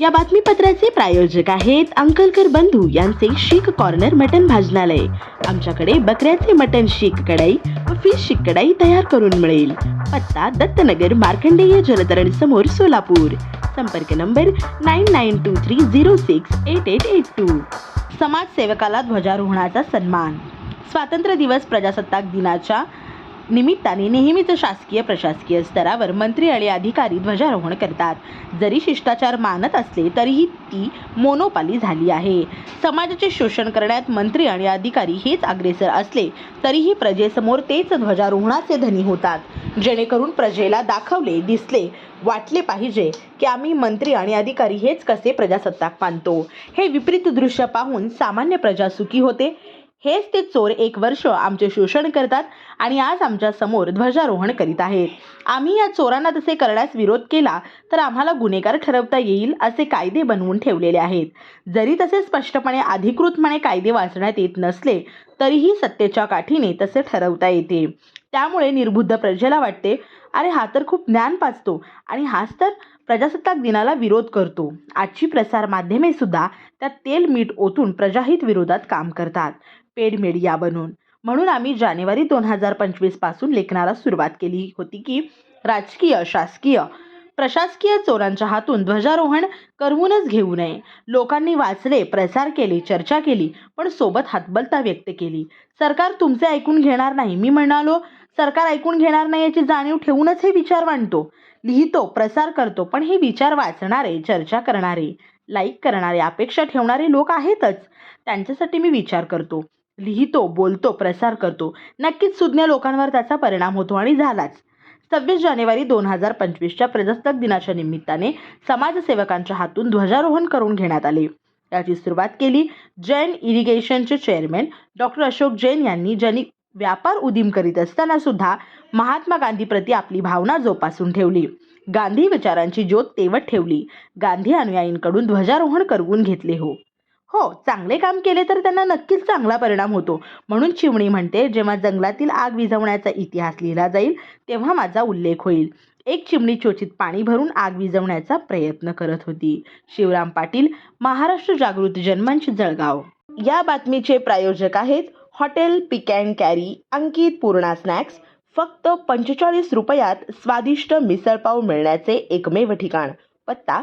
या बातमीपत्राचे प्रायोजक आहेत अंकलकर बंधू यांचे शीख कॉर्नर मटन भाजनालय. आमच्याकडे बकऱ्याचे मटन शीख कढाई व फिश शीख कढाई तयार करून मिळेल. पत्ता दत्तनगर मार्कंडेय जलतरण समोर सोलापूर. संपर्क number nine nine two three zero six eight eight eight two समाजसेवकाला ध्वजारोहणाचा सन्मान. स्वातंत्र्य दिवस प्रजासत्ताक दिनाच्या निमित्ताने नेहमीच शासकीय प्रशासकीय स्तरावर मंत्री आणि अधिकारी ध्वजारोहण करतात. जरी शिष्टाचार मानत असले तरीही ती मोनोपाली झाली आहे. समाजाचे शोषण करण्यात मंत्री आणि अधिकारी हेच अग्रेसर असले तरीही प्रजेसमोर तेच ध्वजारोहणाचे धनी होतात. जेणेकरून प्रजेला दाखवले दिसले वाटले पाहिजे की आम्ही मंत्री आणि अधिकारी हेच कसे प्रजासत्ताक मानतो. हे विपरीत दृश्य पाहून सामान्य प्रजा सुखी होते. हेच ते चोर एक वर्ष आमचे शोषण करतात आणि आज आमच्यासमोर ध्वजारोहण करीत आहेत. आम्ही या चोरांना तसे करण्यास विरोध केला तर आम्हाला गुन्हेगार ठरवता येईल असे कायदे बनवून ठेवलेले आहेत. जरी तसे स्पष्टपणे अधिकृतपणे कायदे वाचण्यात येत नसले तरीही सत्तेच्या काठीने तसे ठरवता येते. त्यामुळे निर्बुद्ध प्रजेला वाटते. अरे हा तर खूप ज्ञान पाचतो आणि हाच तर प्रजासत्ताक दिनाला विरोध करतो. आजची प्रसार माध्यमे सुद्धा त्यात तेल मीठ ओतून प्रजाहित विरोधात काम करतात. पेड मीडिया बनून. म्हणून आम्ही जानेवारी दोन हजार पंचवीसपासून लेखनाला सुरुवात केली होती की राजकीय शासकीय प्रशासकीय चोरांच्या हातून ध्वजारोहण करवूनच घेऊ नये. लोकांनी वाचले प्रसार केले चर्चा केली पण सोबत हातबलता व्यक्त केली. सरकार तुमचे ऐकून घेणार नाही मी म्हणालो. सरकार ऐकून घेणार नाही याची जाणीव ठेवूनच हे विचार मांडतो. लिहितो प्रसार करतो पण हे विचार वाचणारे चर्चा करणारे लाईक करणारे अपेक्षा ठेवणारे लोक आहेतच. त्यांच्यासाठी मी विचार करतो. लिहितो बोलतो प्रसार करतो. नक्कीच सुज्ञ लोकांवर त्याचा परिणाम होतो आणि झालाच. सव्वीस जानेवारी दोन हजार पंचवीसच्या प्रजासत्ताक दिनाच्या निमित्ताने समाजसेवकांच्या हातून ध्वजारोहण करून घेण्यात आले. याची सुरुवात केली जैन इरिगेशनचे चेअरमॅन डॉक्टर अशोक जैन यांनी ज्यांनी व्यापार उदीम करीत असताना सुद्धा महात्मा गांधीप्रती आपली भावना जोपासून ठेवली. गांधी विचारांची ज्योत तेवत ठेवली. गांधी अनुयायींकडून ध्वजारोहण करवून घेतले हो. हो चांगले काम केले तर त्यांना नक्कीच चांगला परिणाम होतो. म्हणून चिमणी म्हणते जेव्हा जंगलातील आग विझवण्याचा इतिहास लिहिला जाईल तेव्हा माझा उल्लेख होईल. एक चिमणी चोचीत पाणी भरून आग विझवण्याचा प्रयत्न करत होती. शिवराम पाटील महाराष्ट्र जागृती जनमंच जळगाव. या बातमीचे प्रायोजक आहेत hotel pick and carry Ankit Purna snacks. फक्त पंचेचाळीस रुपयात स्वादिष्ट मिसळपाव मिळण्याचे एकमेव ठिकाण. पत्ता